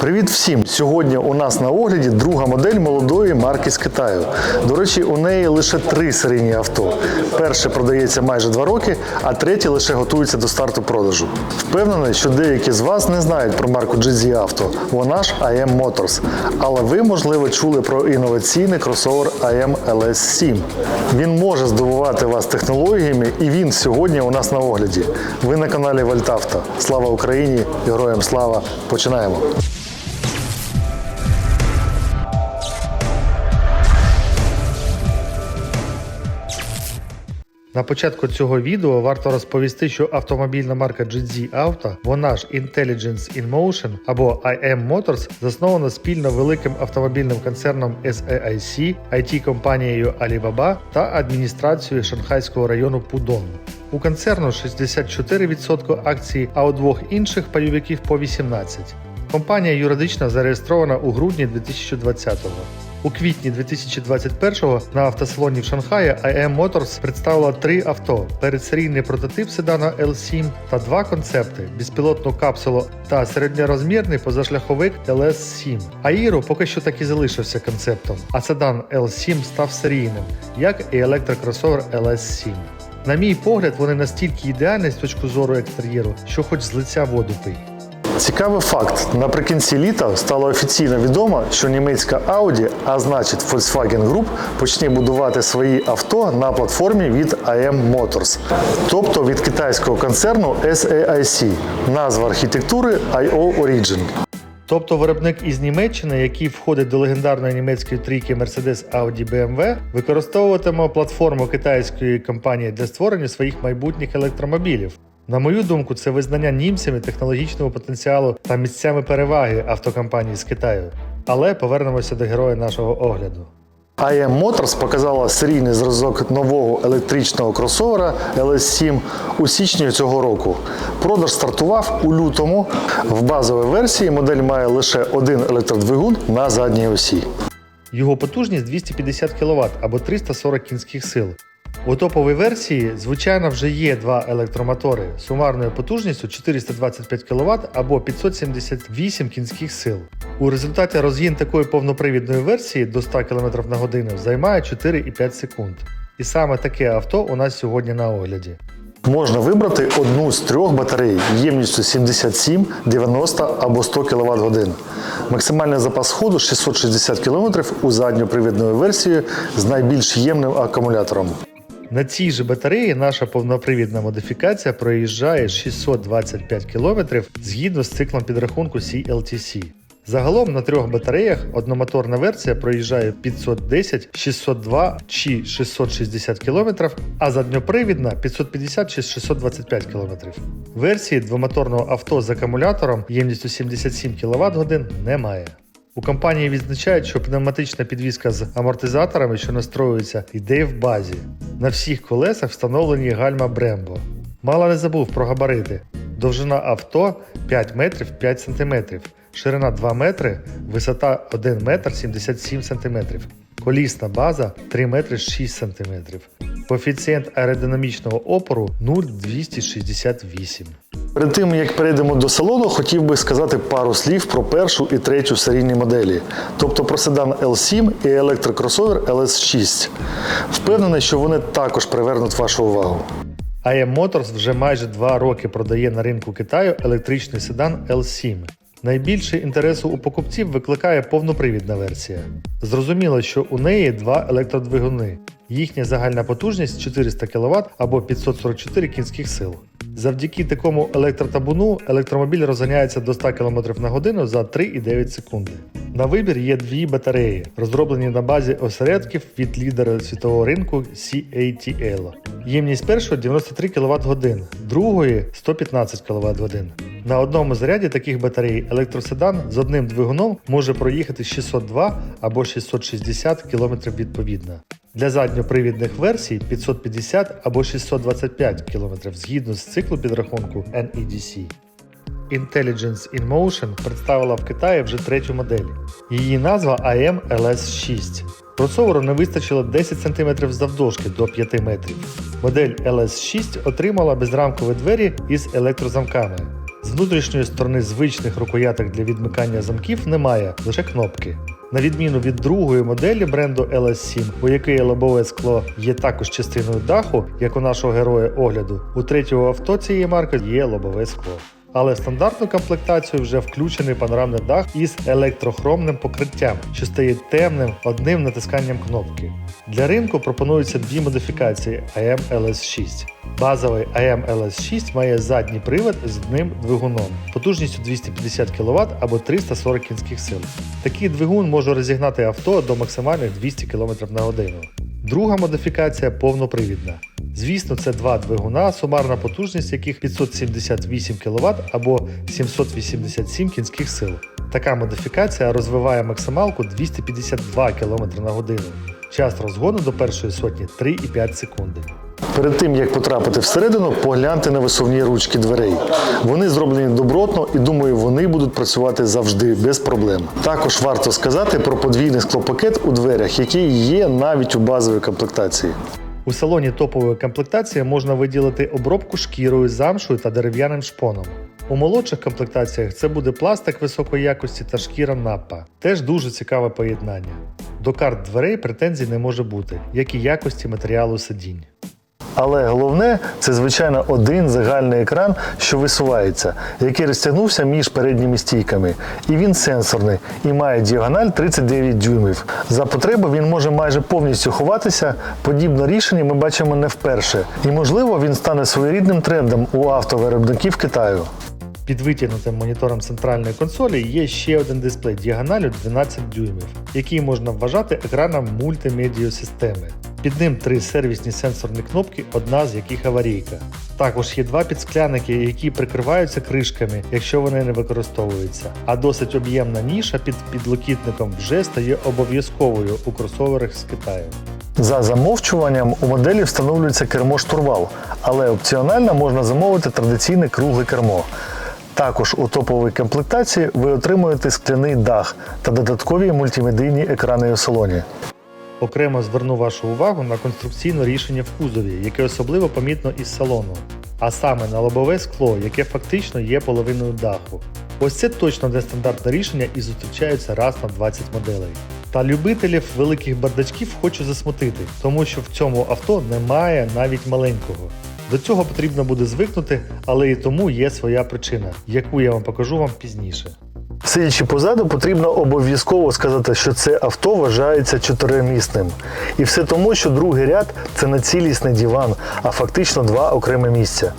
Привіт всім! Сьогодні у нас на огляді друга модель молодої марки з Китаю. До речі, у неї лише три серійні авто. Перше продається майже два роки, а третє лише готується до старту продажу. Впевнений, що деякі з вас не знають про марку GZ Auto. Вона ж IM Motors. Але ви, можливо, чули про інноваційний кросовер IM LS7. Він може здивувати вас технологіями, і він сьогодні у нас на огляді. Ви на каналі Вольтавто. Слава Україні! Героям слава! Починаємо! На початку цього відео варто розповісти, що автомобільна марка GZ Auto, вона ж Intelligence in Motion або IM Motors, заснована спільно великим автомобільним концерном SAIC, IT-компанією Alibaba та адміністрацією Шанхайського району Пудон. У концерну 64% акцій, а у двох інших пайовиків по 18%. Компанія юридично зареєстрована у грудні 2020-го. У квітні 2021-го на автосалоні в Шанхаї IM Motors представила три авто: передсерійний прототип седана L7 та два концепти: безпілотну капсулу та середньорозмірний позашляховик LS7. Аїро поки що так і залишився концептом, а седан L7 став серійним, як і електрокросовер LS7. На мій погляд, вони настільки ідеальні з точки зору екстер'єру, що хоч з лиця воду пий. Цікавий факт: наприкінці літа стало офіційно відомо, що німецька Audi, а значить Volkswagen Group, почне будувати свої авто на платформі від IM Motors, тобто від китайського концерну SAIC, назва архітектури IO Origin. Тобто виробник із Німеччини, який входить до легендарної німецької трійки Mercedes Audi BMW, використовуватиме платформу китайської компанії для створення своїх майбутніх електромобілів. На мою думку, це визнання німцями технологічного потенціалу та місцями переваги автокомпанії з Китаю. Але повернемося до героя нашого огляду. IM Motors показала серійний зразок нового електричного кросовера LS7 у січні цього року. Продаж стартував у лютому. В базовій версії модель має лише один електродвигун на задній осі. Його потужність 250 кВт або 340 кінських сил. У топовій версії, звичайно, вже є два електромотори сумарною потужністю 425 кВт або 578 кінських сил. У результаті розгін такої повнопривідної версії до 100 км на годину займає 4,5 секунд. І саме таке авто у нас сьогодні на огляді. Можна вибрати одну з трьох батарей ємністю 77, 90 або 100 кВт годин. Максимальний запас ходу 660 км у задньопривідної версії з найбільш ємним акумулятором. На цій же батареї наша повнопривідна модифікація проїжджає 625 км згідно з циклом підрахунку CLTC. Загалом на трьох батареях одномоторна версія проїжджає 510, 602 чи 660 км, а задньопривідна 550 чи 625 км. Версії двомоторного авто з акумулятором ємністю 77 кВт годин немає. У компанії відзначають, що пневматична підвізка з амортизаторами, що настроюється, йде в базі. На всіх колесах встановлені гальма Brembo. Мало не забув про габарити. Довжина авто 5 метрів 5 см, ширина 2 метри, висота 1 метр 77 см, колісна база 3 метри 6 см. Коефіцієнт аеродинамічного опору 0,268. Перед тим як перейдемо до салону, хотів би сказати пару слів про першу і третю серійні моделі, тобто про седан L7 і електрокросовер LS6. Впевнений, що вони також привернуть вашу увагу. IM Motors вже майже два роки продає на ринку Китаю електричний седан L7. Найбільше інтересу у покупців викликає повнопривідна версія. Зрозуміло, що у неї два електродвигуни. Їхня загальна потужність 400 кВт або 544 кінських сил. Завдяки такому електротабуну електромобіль розганяється до 100 км на годину за 3,9 секунди. На вибір є дві батареї, розроблені на базі осередків від лідера світового ринку CATL. Ємність першої 93 кВт годин, другої 115 кВт годин. На одному заряді таких батарей електроседан з одним двигуном може проїхати 602 або 660 км відповідно. Для задньопривідних версій 550 або 625 км згідно з циклу підрахунку NEDC. Intelligence in Motion представила в Китаї вже третю модель. Її назва AM LS6. Кросоверу не вистачило 10 см завдовжки до 5 метрів. Модель LS6 отримала безрамкові двері із електрозамками. З внутрішньої сторони звичних рукояток для відмикання замків немає, лише кнопки. На відміну від другої моделі бренду LS7, у якої лобове скло є також частиною даху, як у нашого героя огляду, у третього авто цієї марки є лобове скло. Але стандартну комплектацію вже включений панорамний дах із електрохромним покриттям, що стає темним одним натисканням кнопки. Для ринку пропонуються дві модифікації AM LS6. Базовий AM LS6 має задній привод з одним двигуном, потужністю 250 кВт або 340 кінських сил. Такий двигун може розігнати авто до максимальних 200 км на годину. Друга модифікація повнопривідна. Звісно, це два двигуна, сумарна потужність яких 578 кВт або 787 кінських сил. Така модифікація розвиває максималку 252 км на годину. Час розгону до першої сотні 3,5 секунди. Перед тим як потрапити всередину, погляньте на висувні ручки дверей. Вони зроблені добротно і думаю, вони будуть працювати завжди без проблем. Також варто сказати про подвійний склопакет у дверях, який є навіть у базовій комплектації. У салоні топової комплектації можна виділити обробку шкірою, замшою та дерев'яним шпоном. У молодших комплектаціях це буде пластик високої якості та шкіра напа. Теж дуже цікаве поєднання. До карт дверей претензій не може бути, як і якості матеріалу сидінь. Але головне це звичайно один загальний екран, що висувається, який розтягнувся між передніми стійками. І він сенсорний і має діагональ 39 дюймів. За потреби він може майже повністю ховатися. Подібне рішення ми бачимо не вперше. І можливо він стане своєрідним трендом у автовиробників Китаю. Під витягнутим монітором центральної консолі є ще один дисплей діагоналю 12 дюймів, який можна вважати екраном мультимедіосистеми. Під ним три сервісні сенсорні кнопки, одна з яких аварійка. Також є два підскляники, які прикриваються кришками, якщо вони не використовуються. А досить об'ємна ніша під підлокітником вже стає обов'язковою у кросоверах з Китаю. За замовчуванням у моделі встановлюється кермо штурвал, але опціонально можна замовити традиційне кругле кермо. Також у топовій комплектації ви отримуєте скляний дах та додаткові мультимедійні екрани у салоні. Окремо зверну вашу увагу на конструкційне рішення в кузові, яке особливо помітно із салону, а саме на лобове скло, яке фактично є половиною даху. Ось це точно нестандартне рішення і зустрічається раз на 20 моделей. Та любителів великих бардачків хочу засмутити, тому що в цьому авто немає навіть маленького. До цього потрібно буде звикнути, але і тому є своя причина, яку я вам покажу вам пізніше. Сидячи позаду, потрібно обов'язково сказати, що це авто вважається чотиримісним. І все тому, що другий ряд це не цілісний диван, а фактично два окремі місця.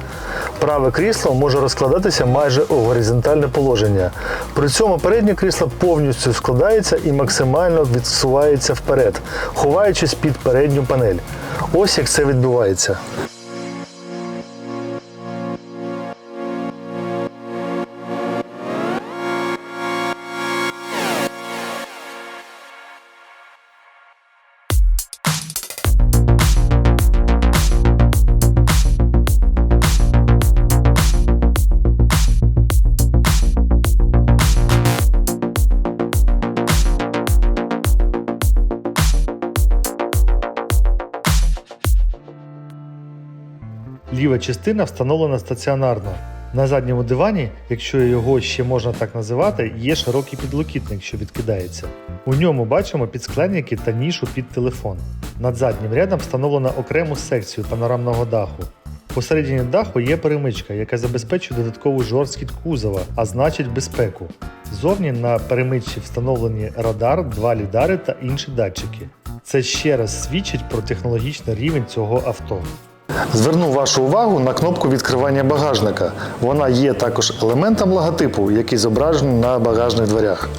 Праве крісло може розкладатися майже у горизонтальне положення. При цьому переднє крісло повністю складається і максимально відсувається вперед, ховаючись під передню панель. Ось як це відбувається. Ліва частина встановлена стаціонарно. На задньому дивані, якщо його ще можна так називати, є широкий підлокітник, що відкидається. У ньому бачимо підскленники та нішу під телефон. Над заднім рядом встановлено окрему секцію панорамного даху. Посередині даху є перемичка, яка забезпечує додаткову жорсткість кузова, а значить безпеку. Зовні на перемичці встановлені радар, два лідари та інші датчики. Це ще раз свідчить про технологічний рівень цього авто. Зверну вашу увагу на кнопку відкривання багажника. Вона є також елементом логотипу, який зображений на багажних дверях.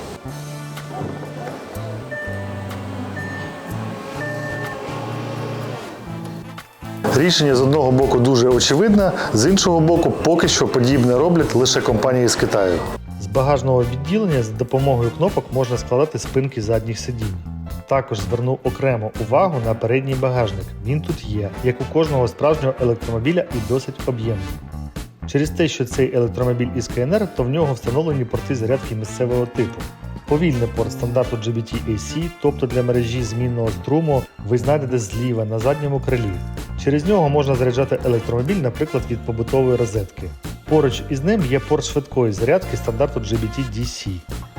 Рішення з одного боку дуже очевидне, з іншого боку, поки що подібне роблять лише компанії з Китаю. З багажного відділення за допомогою кнопок можна складати спинки задніх сидінь. Також зверну окрему увагу на передній багажник. Він тут є, як у кожного справжнього електромобіля і досить об'ємний. Через те, що цей електромобіль із КНР, то в нього встановлені порти зарядки місцевого типу. Повільний порт стандарту GBT-AC, тобто для мережі змінного струму, ви знайдете зліва на задньому крилі. Через нього можна заряджати електромобіль, наприклад, від побутової розетки. Поруч із ним є порт швидкої зарядки стандарту GBT-DC.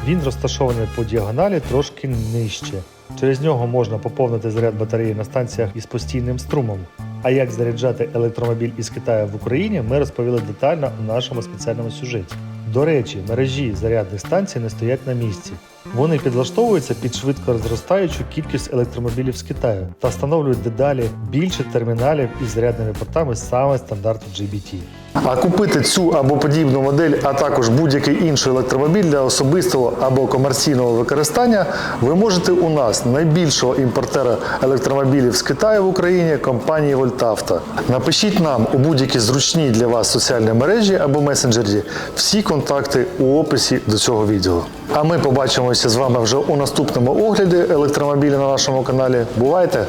Він розташований по діагоналі трошки нижче. Через нього можна поповнити заряд батареї на станціях із постійним струмом. А як заряджати електромобіль із Китаю в Україні, ми розповіли детально у нашому спеціальному сюжеті. До речі, мережі зарядних станцій не стоять на місці. Вони підлаштовуються під швидко розростаючу кількість електромобілів з Китаю та встановлюють дедалі більше терміналів із зарядними портами саме стандарту GBT. А купити цю або подібну модель, а також будь-який інший електромобіль для особистого або комерційного використання ви можете у нас, найбільшого імпортера електромобілів з Китаю в Україні, компанії Вольтавто. Напишіть нам у будь-які зручні для вас соціальні мережі або месенджері всі контакти у описі до цього відео. А ми побачимося з вами вже у наступному огляді електромобіля на нашому каналі. Бувайте!